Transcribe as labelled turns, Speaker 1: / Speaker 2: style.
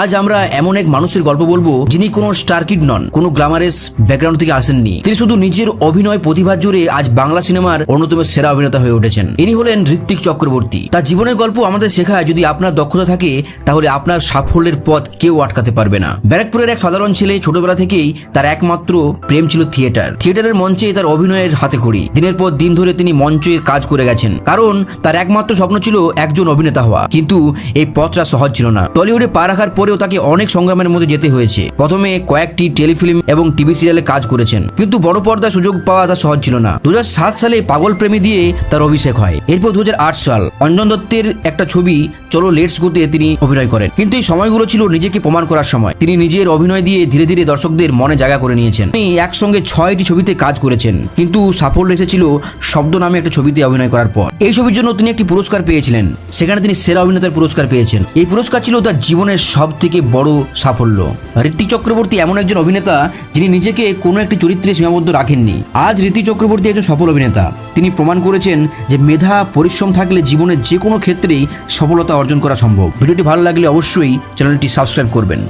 Speaker 1: আজ আমরা এমন এক মানুষের গল্প বলবো যিনি কোনো স্টার কিড নন কোনো গ্ল্যামারেস ব্যাকগ্রাউন্ড থেকে আসেননি তিনি শুধু নিজের অভিনয় প্রতিভা জুড়ে আজ বাংলা সিনেমার অন্যতম সেরা অভিনেতা হয়ে উঠেছেন ইনি হলেন ঋত্বিক চক্রবর্তী তার জীবনের গল্প আমাদের শেখায় যদি আপনার দক্ষতা থাকে তাহলে আপনার সাফল্যের পথ কেউ আটকাতে পারবে না ব্যারাকপুরের এক সাধারণ ছেলে ছোটবেলা থেকেই তার একমাত্র প্রেম ছিল থিয়েটার থিয়েটারের মঞ্চে তার অভিনয়ের হাতে খড়ি দিনের পর দিন ধরে তিনি মঞ্চে কাজ করে গেছেন কারণ তার একমাত্র স্বপ্ন ছিল একজন অভিনেতা হওয়া কিন্তু এই পথটা সহজ ছিল না টলিউডে পা রাখার পর তারপরেও তাকে অনেক সংগ্রামের মধ্যে যেতে হয়েছে প্রথমে কয়েকটি টেলিফিল্ম এবং টিভি সিরিয়ালে কাজ করেছেন কিন্তু বড় পর্দার সুযোগ পাওয়া তা সহজ ছিল না দু সালে পাগল প্রেমী দিয়ে তার অভিষেক হয় এরপর দু সাল অঞ্জন দত্তের একটা ছবি চলো লেটস গোতে তিনি অভিনয় করেন কিন্তু এই সময়গুলো ছিল নিজেকে প্রমাণ করার সময় তিনি নিজের অভিনয় দিয়ে ধীরে ধীরে দর্শকদের মনে জায়গা করে নিয়েছেন তিনি একসঙ্গে ছয়টি ছবিতে কাজ করেছেন কিন্তু সাফল্য এসেছিল শব্দ নামে একটা ছবিতে অভিনয় করার পর এই ছবির জন্য তিনি একটি পুরস্কার পেয়েছিলেন সেখানে তিনি সেরা অভিনেতার পুরস্কার পেয়েছেন এই পুরস্কার ছিল তার জীবনের সব থেকে বড় সাফল্য ঋত্বিক চক্রবর্তী এমন একজন অভিনেতা যিনি নিজেকে কোনো একটি চরিত্রে সীমাবদ্ধ রাখেননি আজ ঋত্বিক চক্রবর্তী একজন সফল অভিনেতা তিনি প্রমাণ করেছেন যে মেধা পরিশ্রম থাকলে জীবনের যে কোনো ক্ষেত্রেই সফলতা অর্জন করা সম্ভব ভিডিওটি ভালো লাগলে অবশ্যই চ্যানেলটি সাবস্ক্রাইব করবেন